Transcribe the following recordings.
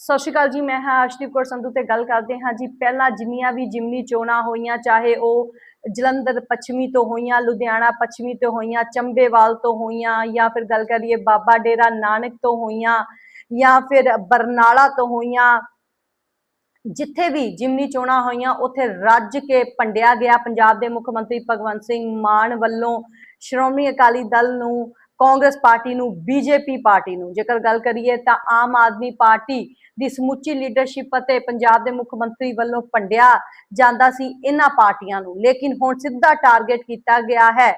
ਸਤਿ ਸ਼੍ਰੀ ਅਕਾਲ ਜੀ, ਮੈਂ ਹਾਂ ਅਰਸ਼ਦੀਪ ਕੌਰ ਸੰਧੂ ਤੇ ਗੱਲ ਕਰਦੇ ਹਾਂ ਜੀ। ਪਹਿਲਾਂ ਜਿੰਨੀਆਂ ਵੀ ਜਿਮਨੀ ਚੋਣਾਂ ਹੋਈਆਂ, ਚਾਹੇ ਉਹ ਜਲੰਧਰ ਪੱਛਮੀ ਤੋਂ ਹੋਈਆਂ, ਲੁਧਿਆਣਾ ਪੱਛਮੀ ਤੋਂ ਹੋਈਆਂ, ਚੰਬੇਵਾਲ ਤੋਂ ਹੋਈਆਂ ਜਾਂ ਫਿਰ ਗੱਲ ਕਰੀਏ ਬਾਬਾ ਡੇਰਾ ਨਾਨਕ ਤੋਂ ਹੋਈਆਂ ਜਾਂ ਫਿਰ ਬਰਨਾਲਾ ਤੋਂ ਹੋਈਆਂ, ਜਿੱਥੇ ਵੀ ਜਿਮਨੀ ਚੋਣਾਂ ਹੋਈਆਂ, ਉੱਥੇ ਰੱਜ ਕੇ ਪੰਡਿਆ ਗਿਆ ਪੰਜਾਬ ਦੇ ਮੁੱਖ ਮੰਤਰੀ ਭਗਵੰਤ ਸਿੰਘ ਮਾਨ ਵੱਲੋਂ ਸ਼੍ਰੋਮਣੀ ਅਕਾਲੀ ਦਲ ਨੂੰ ਕਾਂਗਰਸ ਪਾਰਟੀ ਨੂੰ, ਬੀਜੇਪੀ ਪਾਰਟੀ ਨੂੰ। ਜੇਕਰ ਗੱਲ ਕਰੀਏ ਤਾਂ ਆਮ ਆਦਮੀ ਪਾਰਟੀ ਦੀ ਸਮੁੱਚੀ ਲੀਡਰਸ਼ਿਪ ਅਤੇ ਪੰਜਾਬ ਦੇ ਮੁੱਖ ਮੰਤਰੀ ਵੱਲੋਂ ਪੰਡਿਆ ਜਾਂਦਾ ਸੀ ਇਹਨਾਂ ਪਾਰਟੀਆਂ ਨੂੰ। ਲੇਕਿਨ ਹੁਣ ਸਿੱਧਾ ਟਾਰਗੇਟ ਕੀਤਾ ਗਿਆ ਹੈ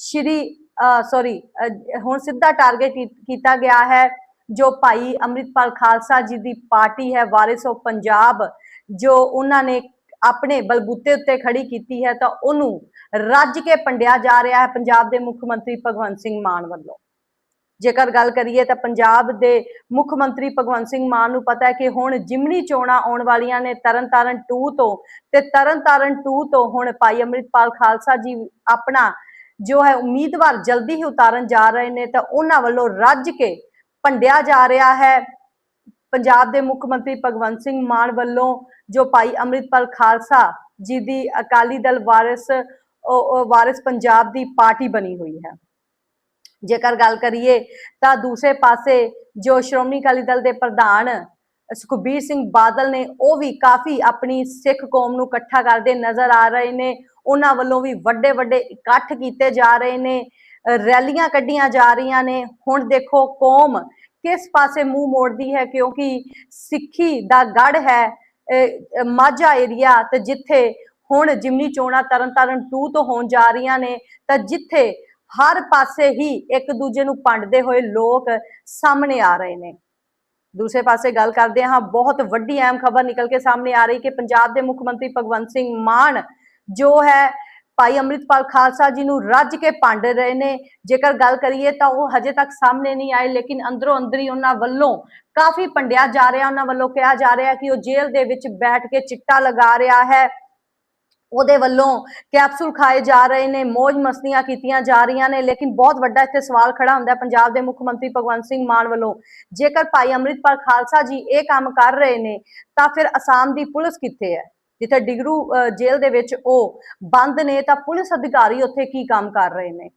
ਸ਼੍ਰੀ ਸੌਰੀ ਹੁਣ ਸਿੱਧਾ ਟਾਰਗੇਟ ਕੀਤਾ ਗਿਆ ਹੈ ਜੋ ਭਾਈ ਅੰਮ੍ਰਿਤਪਾਲ ਖਾਲਸਾ ਜੀ ਦੀ ਪਾਰਟੀ ਹੈ, ਵਾਰਿਸ ਆਫ ਪੰਜਾਬ, ਜੋ ਉਹਨਾਂ ਨੇ ਆਪਣੇ ਬਲਬੂਤੇ ਉੱਤੇ ਖੜੀ ਕੀਤੀ ਹੈ ਤਾਂ ਉਹਨੂੰ ਰੱਜ ਕੇ ਪੰਡਿਆ ਜਾ ਰਿਹਾ ਹੈ ਪੰਜਾਬ ਦੇ ਮੁੱਖ ਮੰਤਰੀ ਭਗਵੰਤ ਸਿੰਘ ਮਾਨ ਵੱਲੋਂ। ਜੇਕਰ ਗੱਲ ਕਰੀਏ ਤਾਂ ਪੰਜਾਬ ਦੇ ਮੁੱਖ ਮੰਤਰੀ ਭਗਵੰਤ ਸਿੰਘ ਮਾਨ ਨੂੰ ਪਤਾ ਹੈ ਕਿ ਹੁਣ ਜਿਮਨੀ ਚੋਣਾਂ ਆਉਣ ਵਾਲੀਆਂ ਨੇ ਤਰਨਤਾਰਨ 2 ਤੋਂ ਤੇ ਤਰਨਤਾਰਨ 2 ਤੋਂ ਹੁਣ ਭਾਈ ਅੰਮ੍ਰਿਤਪਾਲ ਖਾਲਸਾ ਜੀ ਆਪਣਾ ਜੋ ਹੈ ਉਮੀਦਵਾਰ ਜਲਦੀ ਹੀ ਉਤਾਰਨ ਜਾ ਰਹੇ ਨੇ ਤਾਂ ਉਹਨਾਂ ਵੱਲੋਂ ਰੱਜ ਕੇ ਭੰਡਿਆ ਜਾ ਰਿਹਾ ਹੈ। ਪੰਜਾਬ ਦੇ ਮੁੱਖ ਮੰਤਰੀ ਭਗਵੰਤ ਸਿੰਘ ਮਾਨ ਵੱਲੋਂ ਜੋ ਭਾਈ ਅੰਮ੍ਰਿਤਪਾਲ ਖਾਲਸਾ ਜੀ ਦੀ ਅਕਾਲੀ ਦਲ ਵਾਰਿਸ ਉਹ- ਵਾਰਿਸ ਪੰਜਾਬ ਦੀ ਪਾਰਟੀ ਬਣੀ ਹੋਈ ਹੈ। ਜੇਕਰ ਗੱਲ ਕਰੀਏ ਤਾਂ ਦੂਸਰੇ ਪਾਸੇ ਜੋ ਸ਼੍ਰੋਮਣੀ ਅਕਾਲੀ ਦਲ ਦੇ ਪ੍ਰਧਾਨ ਸੁਖਬੀਰ ਸਿੰਘ ਬਾਦਲ ਨੇ, ਉਹ ਵੀ ਕਾਫੀ ਆਪਣੀ ਸਿੱਖ ਕੌਮ ਨੂੰ ਇਕੱਠਾ ਕਰਦੇ ਨਜ਼ਰ ਆ ਰਹੇ ਨੇ। ਉਹਨਾਂ ਵੱਲੋਂ ਵੀ ਵੱਡੇ ਵੱਡੇ ਇਕੱਠ ਕੀਤੇ ਜਾ ਰਹੇ ਨੇ, ਰੈਲੀਆਂ ਕੱਢੀਆਂ ਜਾ ਰਹੀਆਂ ਨੇ। ਹੁਣ ਦੇਖੋ ਕੌਮ ਕਿਸ ਪਾਸੇ ਮੂੰਹ ਮੋੜਦੀ ਹੈ, ਕਿਉਂਕਿ ਸਿੱਖੀ ਦਾ ਗੜ ਹੈ। ਮਾਝਾ ਏਰੀਆ ਤੇ ਜਿੱਥੇ ਹੁਣ ਜਿਮਨੀ ਚੋਣਾਂ ਤਰਨਤਾਰਨ 2 ਤੋਂ ਹੋਣ ਜਾ ਰਹੀਆਂ ਨੇ, ਤਾਂ ਜਿੱਥੇ ਹਰ ਪਾਸੇ ਹੀ ਇੱਕ ਦੂਜੇ ਨੂੰ ਪੰਡਦੇ ਹੋਏ ਲੋਕ ਸਾਹਮਣੇ ਆ ਰਹੇ ਨੇ। ਦੂਸਰੇ ਪਾਸੇ ਗੱਲ ਕਰਦੇ ਹਾਂ, ਬਹੁਤ ਵੱਡੀ ਅਹਿਮ ਖਬਰ ਨਿਕਲ ਕੇ ਸਾਹਮਣੇ ਆ ਰਹੀ ਕਿ ਪੰਜਾਬ ਦੇ ਮੁੱਖ ਮੰਤਰੀ ਭਗਵੰਤ ਸਿੰਘ ਮਾਨ, ਜੋ ਹੈ ਭਾਈ ਅੰਮ੍ਰਿਤਪਾਲ ਖਾਲਸਾ ਜੀ ਨੂੰ ਰੱਜ ਕੇ ਪੰਡ ਰਹੇ ਨੇ। ਜੇਕਰ ਗੱਲ ਕਰੀਏ ਤਾਂ ਉਹ ਹਜੇ ਤੱਕ ਸਾਹਮਣੇ ਨਹੀਂ ਆਏ, ਲੇਕਿਨ ਅੰਦਰੋਂ ਅੰਦਰੀ ਉਹਨਾਂ ਵੱਲੋਂ ਕਾਫੀ ਪੰਡਿਆ ਜਾ ਰਿਹਾ, ਉਹਨਾਂ ਵੱਲੋਂ ਕਿਹਾ ਜਾ ਰਿਹਾ ਕਿ ਉਹ ਜੇਲ੍ਹ ਦੇ ਵਿੱਚ ਬੈਠ ਕੇ ਚਿੱਟਾ ਲਗਾ ਰਿਹਾ ਹੈ। ਉਹਦੇ ਵੱਲੋਂ ਕੈਪਸੂਲ ਖਾਏ ਜਾ ਰਹੇ ਨੇ ਮौज ਮਸਤੀਆਂ ਕੀਤੀਆਂ ਜਾ ਰਹੀਆਂ ਨੇ, ਲੇਕਿਨ ਬਹੁਤ ਵੱਡਾ ਇੱਥੇ ਸਵਾਲ ਖੜਾ ਹੁੰਦਾ ਪੰਜਾਬ ਦੇ ਮੁੱਖ ਮੰਤਰੀ ਭਗਵੰਤ ਸਿੰਘ ਮਾਨ ਵੱਲੋਂ। ਜੇਕਰ ਭਾਈ ਅੰਮ੍ਰਿਤਪਾਲ ਖਾਲਸਾ ਜੀ ਇਹ ਕੰਮ ਕਰ ਰਹੇ ਨੇ, ਤਾਂ ਫਿਰ ਅਸਾਮ ਦੀ ਪੁਲਿਸ ਕਿੱਥੇ ਹੈ? ਜਿੱਥੇ ਡਿਗਰੂ ਜੇਲ੍ਹ ਦੇ ਵਿੱਚ ਉਹ ਬੰਦ ਨੇ, ਤਾਂ ਪੁਲਿਸ ਅਧਿਕਾਰੀ ਉੱਥੇ ਕੀ ਕੰਮ ਕਰ ਰਹੇ ਨੇ?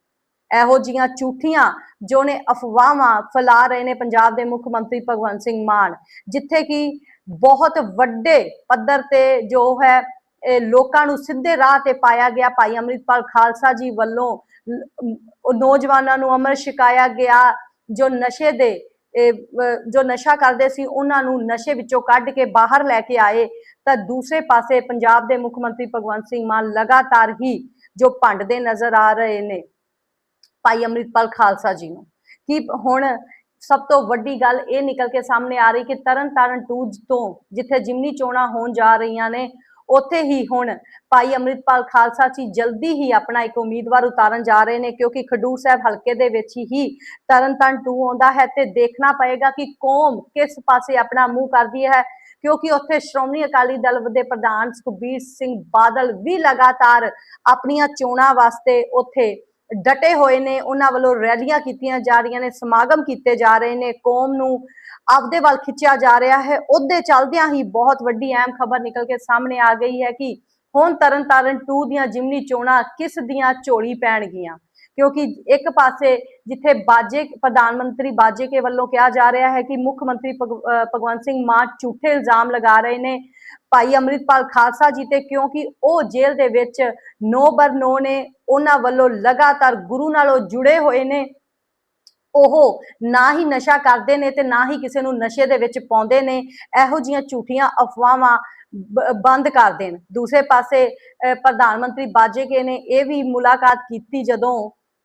ਇਹੋ ਜੀਆਂ ਝੂਠੀਆਂ ਜੋ ਨੇ ਅਫਵਾਹਾਂ ਫੈਲਾ ਰਹੇ ਨੇ ਪੰਜਾਬ ਦੇ ਮੁੱਖ ਮੰਤਰੀ ਭਗਵੰਤ ਸਿੰਘ ਮਾਨ, ਜਿੱਥੇ ਕਿ ਬਹੁਤ ਵੱਡੇ ਪੱਧਰ ਤੇ ਜੋ ਹੈ ਲੋਕਾਂ ਨੂੰ ਸਿੱਧੇ ਰਾਹ ਤੇ ਪਾਇਆ ਗਿਆ। ਭਾਈ ਅੰਮ੍ਰਿਤਪਾਲ ਖਾਲਸਾ ਜੀ ਵੱਲੋਂ ਨੌਜਵਾਨਾਂ ਨੂੰ ਅਮਰ ਛਕਾਇਆ ਗਿਆ, ਜੋ ਨਸ਼ੇ ਦੇ ਜੋ ਨਸ਼ਾ ਕਰਦੇ ਸੀ, ਉਹਨਾਂ ਨੂੰ ਨਸ਼ੇ ਵਿੱਚੋਂ ਕੱਢ ਕੇ ਬਾਹਰ ਲੈ ਕੇ ਆਏ, ਤਾਂ ਦੂਸਰੇ ਪਾਸੇ ਪੰਜਾਬ ਦੇ ਮੁੱਖ ਮੰਤਰੀ ਭਗਵੰਤ ਸਿੰਘ ਮਾਨ ਲਗਾਤਾਰ ਹੀ ਜੋ ਭੰਡਦੇ ਨਜ਼ਰ ਆ ਰਹੇ ਨੇ, ਭਾਈ ਅੰਮ੍ਰਿਤਪਾਲ ਖਾਲਸਾ ਜੀ ਨੂੰ। ਕਿ ਹੁਣ ਸਭ ਤੋਂ ਵੱਡੀ ਗੱਲ ਇਹ ਨਿਕਲ ਕੇ ਸਾਹਮਣੇ ਆ ਰਹੀ ਕਿ ਤਰਨ ਤਾਰਨ 2 ਤੋਂ ਜਿੱਥੇ ਜਿਮਨੀ ਚੋਣਾਂ ਹੋਣ ਜਾ ਰਹੀਆਂ ਨੇ ਉੱਥੇ ਹੀ ਹੁਣ ਭਾਈ ਅੰਮ੍ਰਿਤਪਾਲ ਖਾਲਸਾ ਜੀ ਜਲਦੀ ਹੀ ਆਪਣਾ ਇੱਕ ਉਮੀਦਵਾਰ ਉਤਾਰਨ ਜਾ ਰਹੇ ਨੇ, ਕਿਉਂਕਿ ਖਡੂਰ ਸਾਹਿਬ ਹਲਕੇ ਦੇ ਵਿੱਚ ਹੀ ਤਰਨਤਾਰਨ 2 ਆਉਂਦਾ ਹੈ ਤੇ ਦੇਖਣਾ ਪਏਗਾ ਕਿ ਕੌਮ ਕਿਸ ਪਾਸੇ ਆਪਣਾ ਮੂੰਹ ਕਰਦੀ ਹੈ, ਕਿਉਂਕਿ ਉੱਥੇ ਸ਼੍ਰੋਮਣੀ ਅਕਾਲੀ ਦਲ ਦੇ ਪ੍ਰਧਾਨ ਸੁਖਬੀਰ ਸਿੰਘ ਬਾਦਲ ਵੀ ਲਗਾਤਾਰ ਆਪਣੀਆਂ ਚੋਣਾਂ ਵਾਸਤੇ ਉੱਥੇ ਡਟੇ ਹੋਏ ਨੇ, ਉਹਨਾਂ ਵੱਲੋਂ ਰੈਲੀਆਂ ਕੀਤੀਆਂ ਜਾ ਰਹੀਆਂ ਨੇ, ਸਮਾਗਮ ਕੀਤੇ ਜਾ ਰਹੇ ਨੇ, ਕੌਮ ਨੂੰ ਆਪਦੇ ਵੱਲ ਖਿੱਚਿਆ ਜਾ ਰਿਹਾ ਹੈ। ਉਹਦੇ ਚੱਲਦਿਆਂ ਹੀ ਬਹੁਤ ਵੱਡੀ ਅਹਿਮ ਖਬਰ ਨਿਕਲ ਕੇ ਸਾਹਮਣੇ ਆ ਗਈ ਹੈ ਕਿ ਹੁਣ ਤਰਨਤਾਰਨ 2 ਦੀਆਂ ਜਿਮਨੀ ਚੋਣਾਂ ਕਿਸ ਦੀਆਂ ਝੋਲੀ ਪੈਣਗੀਆਂ? ਕਿਉਂਕਿ ਇੱਕ ਪਾਸੇ ਜਿੱਥੇ ਬਾਜੇ, ਪ੍ਰਧਾਨ ਮੰਤਰੀ ਬਾਜੇ ਕੇ ਵੱਲੋਂ ਕਿਹਾ ਜਾ ਰਿਹਾ ਹੈ ਕਿ ਮੁੱਖ ਮੰਤਰੀ ਭਗ- ਭਗਵੰਤ ਸਿੰਘ ਮਾਨ ਝੂਠੇ ਇਲਜ਼ਾਮ ਲਗਾ ਰਹੇ ਨੇ। ਭਾਈ ਅੰਮ੍ਰਿਤਪਾਲ ਖਾਲਸਾ ਜੀ ਤੇ ਕਿਉਂਕਿ ਉਹ ਜੇਲ੍ਹ ਦੇ ਵਿੱਚ ਨੋ ਬਰ ਨੋ ਨੇ ਉਹਨਾਂ ਵੱਲੋਂ ਲਗਾਤਾਰ ਗੁਰੂ ਨਾਲੋਂ ਜੁੜੇ ਹੋਏ ਨੇ। ਉਹ ਨਾ ਹੀ ਨਸ਼ਾ ਕਰਦੇ ਨੇ ਤੇ ਨਾ ਹੀ ਕਿਸੇ ਨੂੰ ਨਸ਼ੇ ਦੇ ਵਿੱਚ ਪਾਉਂਦੇ ਨੇ। ਇਹੋ ਜੀਆਂ ਝੂਠੀਆਂ ਅਫਵਾਹਾਂ ਬੰਦ ਕਰ ਦੇਣ। ਦੂਸਰੇ ਪਾਸੇ ਪ੍ਰਧਾਨ ਮੰਤਰੀ ਬਾਜੇਕੇ ਨੇ ਇਹ ਵੀ ਮੁਲਾਕਾਤ ਕੀਤੀ ਜਦੋਂ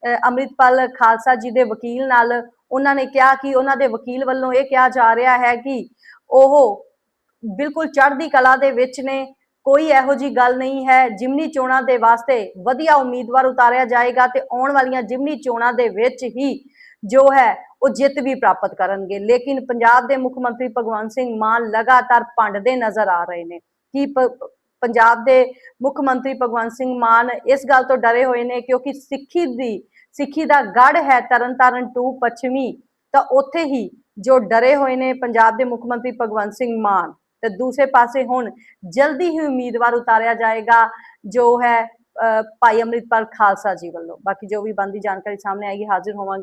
ਅਹ, ਅੰਮ੍ਰਿਤਪਾਲ ਖਾਲਸਾ ਜੀ ਦੇ ਵਕੀਲ ਨਾਲ ਉਹਨਾਂ ਨੇ ਕਿਹਾ ਕਿ ਉਹਨਾਂ ਦੇ ਵਕੀਲ ਵੱਲੋਂ ਇਹ ਕਿਹਾ ਜਾ ਰਿਹਾ ਹੈ ਕਿ ਉਹ ਬਿਲਕੁਲ ਚੜ੍ਹਦੀ ਕਲਾ ਦੇ ਵਿੱਚ ਨੇ। ਕੋਈ ਇਹੋ ਜੀ ਗੱਲ ਨਹੀਂ ਹੈ। ਜਿਮਨੀ ਚੋਣਾਂ ਦੇ ਵਾਸਤੇ ਵਧੀਆ ਉਮੀਦਵਾਰ ਉਤਾਰਿਆ ਜਾਏਗਾ ਤੇ ਆਉਣ ਵਾਲੀਆਂ ਜਿਮਨੀ ਚੋਣਾਂ ਦੇ ਵਿੱਚ ਹੀ ਜੋ ਹੈ, ਉਹ ਜਿੱਤ ਵੀ ਪ੍ਰਾਪਤ ਕਰਨਗੇ। ਲੇਕਿਨ ਪੰਜਾਬ ਦੇ ਮੁੱਖ ਮੰਤਰੀ ਭਗਵੰਤ ਸਿੰਘ ਮਾਨ ਲਗਾਤਾਰ ਭੰਡਦੇ ਨਜ਼ਰ ਆ ਰਹੇ ਨੇ। ਕਿ ਪ- ਪੰਜਾਬ ਦੇ ਮੁੱਖ ਮੰਤਰੀ ਭਗਵੰਤ ਸਿੰਘ ਮਾਨ ਇਸ ਗੱਲ ਤੋਂ ਡਰੇ ਹੋਏ ਨੇ ਕਿਉਂਕਿ ਸਿੱਖੀ ਦੀ, ਸਿੱਖੀ ਦਾ ਗੜ ਹੈ ਤਰਨਤਾਰਨ ਟੂ ਪੱਛਮੀ, ਤਾਂ ਉੱਥੇ ਹੀ ਜੋ ਡਰੇ ਹੋਏ ਨੇ ਪੰਜਾਬ ਦੇ ਮੁੱਖ ਮੰਤਰੀ ਭਗਵੰਤ ਸਿੰਘ ਮਾਨ। ਤੇ ਦੂਸਰੇ ਪਾਸੇ ਹੁਣ ਜਲਦੀ ਹੀ ਉਮੀਦਵਾਰ ਉਤਾਰਿਆ ਜਾਏਗਾ ਜੋ ਹੈ ਅ, ਭਾਈ ਅੰਮ੍ਰਿਤਪਾਲ ਖਾਲਸਾ ਜੀ ਵੱਲੋਂ। ਬਾਕੀ ਜੋ ਵੀ ਬੰਦੀ ਜਾਣਕਾਰੀ ਸਾਹਮਣੇ ਆਏਗੀ ਹਾਜ਼ਰ ਹੋਵਾਂਗੇ।